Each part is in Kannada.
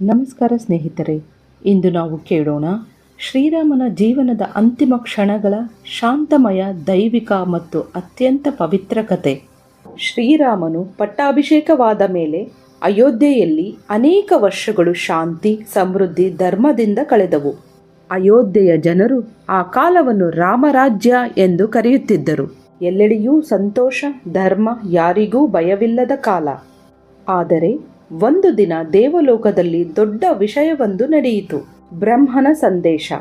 ನಮಸ್ಕಾರ ಸ್ನೇಹಿತರೆ, ಇಂದು ನಾವು ಕೇಳೋಣ ಶ್ರೀರಾಮನ ಜೀವನದ ಅಂತಿಮ ಕ್ಷಣಗಳ ಶಾಂತಮಯ, ದೈವಿಕ ಮತ್ತು ಅತ್ಯಂತ ಪವಿತ್ರ ಕತೆ. ಶ್ರೀರಾಮನು ಪಟ್ಟಾಭಿಷೇಕವಾದ ಮೇಲೆ ಅಯೋಧ್ಯೆಯಲ್ಲಿ ಅನೇಕ ವರ್ಷಗಳು ಶಾಂತಿ, ಸಮೃದ್ಧಿ, ಧರ್ಮದಿಂದ ಕಳೆದವು. ಅಯೋಧ್ಯೆಯ ಜನರು ಆ ಕಾಲವನ್ನು ರಾಮರಾಜ್ಯ ಎಂದು ಕರೆಯುತ್ತಿದ್ದರು. ಎಲ್ಲೆಡೆಯೂ ಸಂತೋಷ, ಧರ್ಮ ಯಾರಿಗೂ ಭಯವಿಲ್ಲದ ಕಾಲ. ಆದರೆ ಒಂದು ದಿನ ದೇವಲೋಕದಲ್ಲಿ ದೊಡ್ಡ ವಿಷಯವೊಂದು ನಡೆಯಿತು. ಬ್ರಹ್ಮನ ಸಂದೇಶ.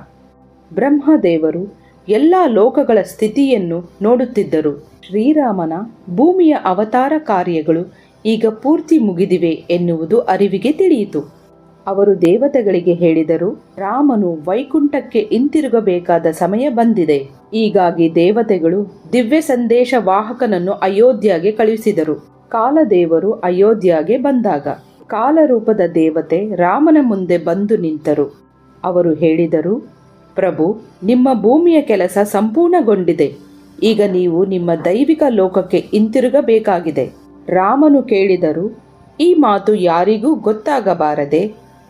ಬ್ರಹ್ಮದೇವರು ಎಲ್ಲ ಲೋಕಗಳ ಸ್ಥಿತಿಯನ್ನು ನೋಡುತ್ತಿದ್ದರು. ಶ್ರೀರಾಮನ ಭೂಮಿಯ ಅವತಾರ ಕಾರ್ಯಗಳು ಈಗ ಪೂರ್ತಿ ಮುಗಿದಿವೆ ಎನ್ನುವುದು ಅರಿವಿಗೆ ತಿಳಿಯಿತು. ಅವರು ದೇವತೆಗಳಿಗೆ ಹೇಳಿದರು, ರಾಮನು ವೈಕುಂಠಕ್ಕೆ ಹಿಂತಿರುಗಬೇಕಾದ ಸಮಯ ಬಂದಿದೆ. ಹೀಗಾಗಿ ದೇವತೆಗಳು ದಿವ್ಯ ಸಂದೇಶ ವಾಹಕನನ್ನು ಅಯೋಧ್ಯೆಗೆ ಕಳುಹಿಸಿದರು. ಕಾಲದೇವರು ಅಯೋಧ್ಯೆಗೆ ಬಂದಾಗ. ಕಾಲರೂಪದ ದೇವತೆ ರಾಮನ ಮುಂದೆ ಬಂದು ನಿಂತರು. ಅವರು ಹೇಳಿದರು, ಪ್ರಭು, ನಿಮ್ಮ ಭೂಮಿಯ ಕೆಲಸ ಸಂಪೂರ್ಣಗೊಂಡಿದೆ. ಈಗ ನೀವು ನಿಮ್ಮ ದೈವಿಕ ಲೋಕಕ್ಕೆ ಹಿಂತಿರುಗಬೇಕಾಗಿದೆ. ರಾಮನು ಕೇಳಿದರು, ಈ ಮಾತು ಯಾರಿಗೂ ಗೊತ್ತಾಗಬಾರದೆ?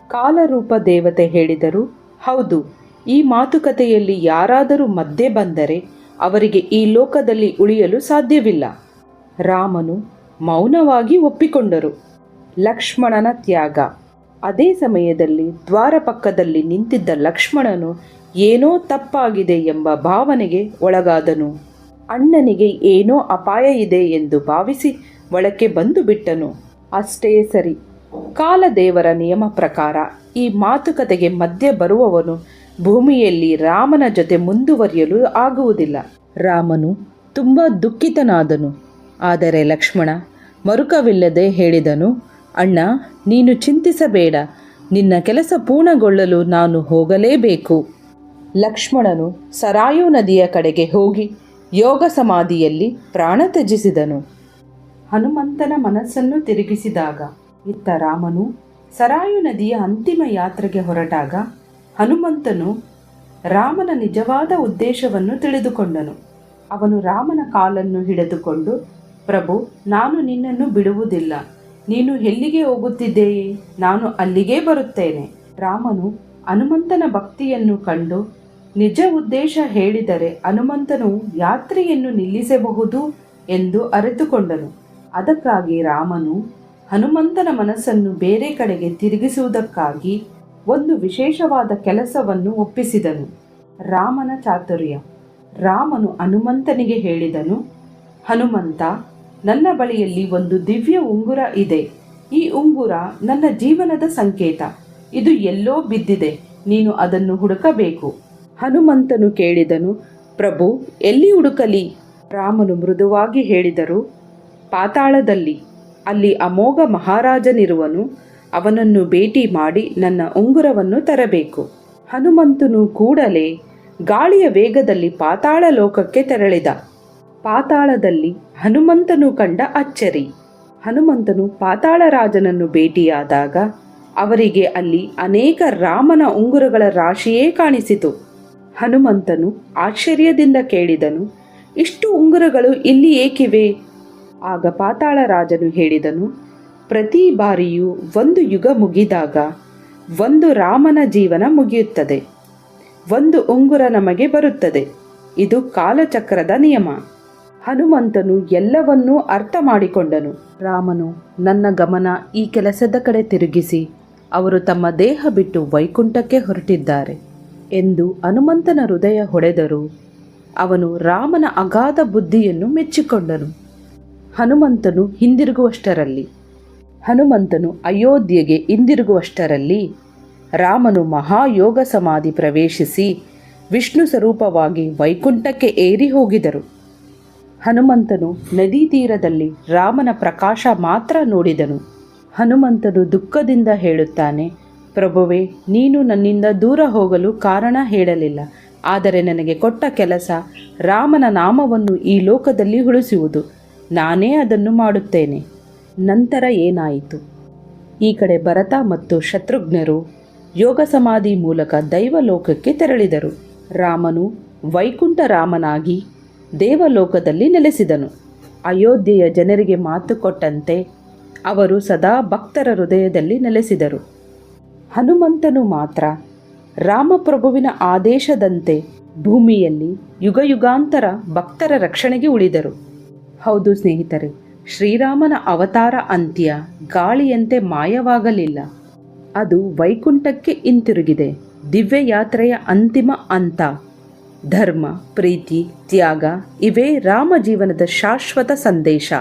ಕಾಲರೂಪ ದೇವತೆ ಹೇಳಿದರು, ಹೌದು, ಈ ಮಾತುಕತೆಯಲ್ಲಿ ಯಾರಾದರೂ ಮಧ್ಯೆ ಬಂದರೆ ಅವರಿಗೆ ಈ ಲೋಕದಲ್ಲಿ ಉಳಿಯಲು ಸಾಧ್ಯವಿಲ್ಲ. ರಾಮನು ಮೌನವಾಗಿ ಒಪ್ಪಿಕೊಂಡರು. ಲಕ್ಷ್ಮಣನ ತ್ಯಾಗ. ಅದೇ ಸಮಯದಲ್ಲಿ ದ್ವಾರ ಪಕ್ಕದಲ್ಲಿ ನಿಂತಿದ್ದ ಲಕ್ಷ್ಮಣನು ಏನೋ ತಪ್ಪಾಗಿದೆ ಎಂಬ ಭಾವನೆಗೆ ಒಳಗಾದನು. ಅಣ್ಣನಿಗೆ ಏನೋ ಅಪಾಯ ಇದೆ ಎಂದು ಭಾವಿಸಿ ಒಳಕ್ಕೆ ಬಂದು ಬಿಟ್ಟನು. ಅಷ್ಟೇ ಸರಿ. ಕಾಲದೇವರ ನಿಯಮ ಪ್ರಕಾರ ಈ ಮಾತುಕತೆಗೆ ಮಧ್ಯೆ ಬರುವವನು ಭೂಮಿಯಲ್ಲಿ ರಾಮನ ಜೊತೆ ಮುಂದುವರಿಯಲು ಆಗುವುದಿಲ್ಲ. ರಾಮನು ತುಂಬ ದುಃಖಿತನಾದನು. ಆದರೆ ಲಕ್ಷ್ಮಣ, ಮರುಕವಿಲ್ಲದೆ ಹೇಳಿದನು, ಅಣ್ಣ, ನೀನು ಚಿಂತಿಸಬೇಡ, ನಿನ್ನ ಕೆಲಸ ಪೂರ್ಣಗೊಳ್ಳಲು ನಾನು ಹೋಗಲೇಬೇಕು. ಲಕ್ಷ್ಮಣನು ಸರಾಯು ನದಿಯ ಕಡೆಗೆ ಹೋಗಿ ಯೋಗ ಸಮಾಧಿಯಲ್ಲಿ ಪ್ರಾಣ ತ್ಯಜಿಸಿದನು. ಹನುಮಂತನ ಮನಸ್ಸನ್ನು ತಿರುಗಿಸಿದಾಗ ಇತ್ತ ರಾಮನು ಸರಾಯು ನದಿಯ ಅಂತಿಮ ಯಾತ್ರೆಗೆ ಹೊರಟಾಗ ಹನುಮಂತನು ರಾಮನ ನಿಜವಾದ ಉದ್ದೇಶವನ್ನು ತಿಳಿದುಕೊಂಡನು. ಅವನು ರಾಮನ ಕಾಲನ್ನು ಹಿಡಿದುಕೊಂಡು ಪ್ರಭು, ನಾನು ನಿನ್ನನ್ನು ಬಿಡುವುದಿಲ್ಲ. ನೀನು ಎಲ್ಲಿಗೆ ಹೋಗುತ್ತಿದ್ದೇಯೇ? ನಾನು ಅಲ್ಲಿಗೇ ಬರುತ್ತೇನೆ. ರಾಮನು ಹನುಮಂತನ ಭಕ್ತಿಯನ್ನು ಕಂಡು, ನಿಜ ಉದ್ದೇಶ ಹೇಳಿದರೆ ಹನುಮಂತನು ಯಾತ್ರೆಯನ್ನು ನಿಲ್ಲಿಸಬಹುದು ಎಂದು ಅರಿತುಕೊಂಡನು. ಅದಕ್ಕಾಗಿ ರಾಮನು ಹನುಮಂತನ ಮನಸ್ಸನ್ನು ಬೇರೆ ಕಡೆಗೆ ತಿರುಗಿಸುವುದಕ್ಕಾಗಿ ಒಂದು ವಿಶೇಷವಾದ ಕೆಲಸವನ್ನು ಒಪ್ಪಿಸಿದನು. ರಾಮನ ಚಾತುರ್ಯ. ರಾಮನು ಹನುಮಂತನಿಗೆ ಹೇಳಿದನು, ಹನುಮಂತ ನನ್ನ ಬಳಿಯಲ್ಲಿ ಒಂದು ದಿವ್ಯ ಉಂಗುರ ಇದೆ. ಈ ಉಂಗುರ ನನ್ನ ಜೀವನದ ಸಂಕೇತ. ಇದು ಎಲ್ಲೋ ಬಿದ್ದಿದೆ. ನೀನು ಅದನ್ನು ಹುಡುಕಬೇಕು. ಹನುಮಂತನು ಕೇಳಿದನು, ಪ್ರಭು, ಎಲ್ಲಿ ಹುಡುಕಲಿ? ರಾಮನು ಮೃದುವಾಗಿ ಹೇಳಿದರು, ಪಾತಾಳದಲ್ಲಿ. ಅಲ್ಲಿ ಅಮೋಘ ಮಹಾರಾಜನಿರುವನು. ಅವನನ್ನು ಭೇಟಿ ಮಾಡಿ ನನ್ನ ಉಂಗುರವನ್ನು ತರಬೇಕು. ಹನುಮಂತನು ಕೂಡಲೇ ಗಾಳಿಯ ವೇಗದಲ್ಲಿ ಪಾತಾಳ ಲೋಕಕ್ಕೆ ತೆರಳಿದ. ಪಾತಾಳದಲ್ಲಿ ಹನುಮಂತನು ಕಂಡ ಅಚ್ಚರಿ. ಹನುಮಂತನು ಪಾತಾಳ ರಾಜನನ್ನು ಭೇಟಿಯಾದಾಗ ಅವರಿಗೆ ಅಲ್ಲಿ ಅನೇಕ ರಾಮನ ಉಂಗುರಗಳ ರಾಶಿಯೇ ಕಾಣಿಸಿತು. ಹನುಮಂತನು ಆಶ್ಚರ್ಯದಿಂದ ಕೇಳಿದನು, ಇಷ್ಟು ಉಂಗುರಗಳು ಇಲ್ಲಿ ಏಕಿವೆ? ಆಗ ಪಾತಾಳ ರಾಜನು ಹೇಳಿದನು, ಪ್ರತಿ ಬಾರಿಯೂ ಒಂದು ಯುಗ ಮುಗಿದಾಗ ಒಂದು ರಾಮನ ಜೀವನ ಮುಗಿಯುತ್ತದೆ. ಒಂದು ಉಂಗುರ ನಮಗೆ ಬರುತ್ತದೆ. ಇದು ಕಾಲಚಕ್ರದ ನಿಯಮ. ಹನುಮಂತನು ಎಲ್ಲವನ್ನೂ ಅರ್ಥ ಮಾಡಿಕೊಂಡನು. ರಾಮನು, ನನ್ನ ಗಮನ ಈ ಕೆಲಸದ ಕಡೆ ತಿರುಗಿಸಿ. ಅವರು ತಮ್ಮ ದೇಹ ಬಿಟ್ಟು ವೈಕುಂಠಕ್ಕೆ ಹೊರಟಿದ್ದಾರೆ ಎಂದು ಹನುಮಂತನ ಹೃದಯ ಹೊಡೆದರು ಅವನು ರಾಮನ ಅಗಾಧ ಬುದ್ಧಿಯನ್ನು ಮೆಚ್ಚಿಕೊಂಡನು. ಹನುಮಂತನು ಹಿಂದಿರುಗುವಷ್ಟರಲ್ಲಿ, ಹನುಮಂತನು ಅಯೋಧ್ಯೆಗೆ ಹಿಂದಿರುಗುವಷ್ಟರಲ್ಲಿ ರಾಮನು ಮಹಾಯೋಗ ಸಮಾಧಿ ಪ್ರವೇಶಿಸಿ ವಿಷ್ಣು ಸ್ವರೂಪವಾಗಿ ವೈಕುಂಠಕ್ಕೆ ಏರಿ ಹೋಗಿದರು. ಹನುಮಂತನು ನದಿ ತೀರದಲ್ಲಿ ರಾಮನ ಪ್ರಕಾಶ ಮಾತ್ರ ನೋಡಿದನು. ಹನುಮಂತನು ದುಃಖದಿಂದ ಹೇಳುತ್ತಾನೆ, ಪ್ರಭುವೆ, ನೀನು ನನ್ನಿಂದ ದೂರ ಹೋಗಲು ಕಾರಣ ಹೇಳಲಿಲ್ಲ. ಆದರೆ ನನಗೆ ಕೊಟ್ಟ ಕೆಲಸ ರಾಮನ ನಾಮವನ್ನು ಈ ಲೋಕದಲ್ಲಿ ಉಳಿಸುವುದು. ನಾನೇ ಅದನ್ನು ಮಾಡುತ್ತೇನೆ. ನಂತರ ಏನಾಯಿತು? ಈ ಕಡೆ ಭರತ ಮತ್ತು ಶತ್ರುಘ್ನರು ಯೋಗ ಸಮಾಧಿ ಮೂಲಕ ದೈವಲೋಕಕ್ಕೆ ತೆರಳಿದರು. ರಾಮನು ವೈಕುಂಠ ರಾಮನಾಗಿ ದೇವಲೋಕದಲ್ಲಿ ನೆಲೆಸಿದನು. ಅಯೋಧ್ಯೆಯ ಜನರಿಗೆ ಮಾತು ಕೊಟ್ಟಂತೆ ಅವರು ಸದಾ ಭಕ್ತರ ಹೃದಯದಲ್ಲಿ ನೆಲೆಸಿದರು. ಹನುಮಂತನು ಮಾತ್ರ ರಾಮಪ್ರಭುವಿನ ಆದೇಶದಂತೆ ಭೂಮಿಯಲ್ಲಿ ಯುಗಯುಗಾಂತರ ಭಕ್ತರ ರಕ್ಷಣೆಗೆ ಉಳಿದರು. ಹೌದು ಸ್ನೇಹಿತರೆ, ಶ್ರೀರಾಮನ ಅವತಾರ ಅಂತ್ಯ ಗಾಳಿಯಂತೆ ಮಾಯವಾಗಲಿಲ್ಲ. ಅದು ವೈಕುಂಠಕ್ಕೆ ಹಿಂತಿರುಗಿದೆ. ದಿವ್ಯ ಯಾತ್ರೆಯ ಅಂತಿಮ ಅಂತ ಧರ್ಮ ಪ್ರೀತಿ ತ್ಯಾಗ ಇವೇ ರಾಮ ಜೀವನದ ಶಾಶ್ವತ ಸಂದೇಶ.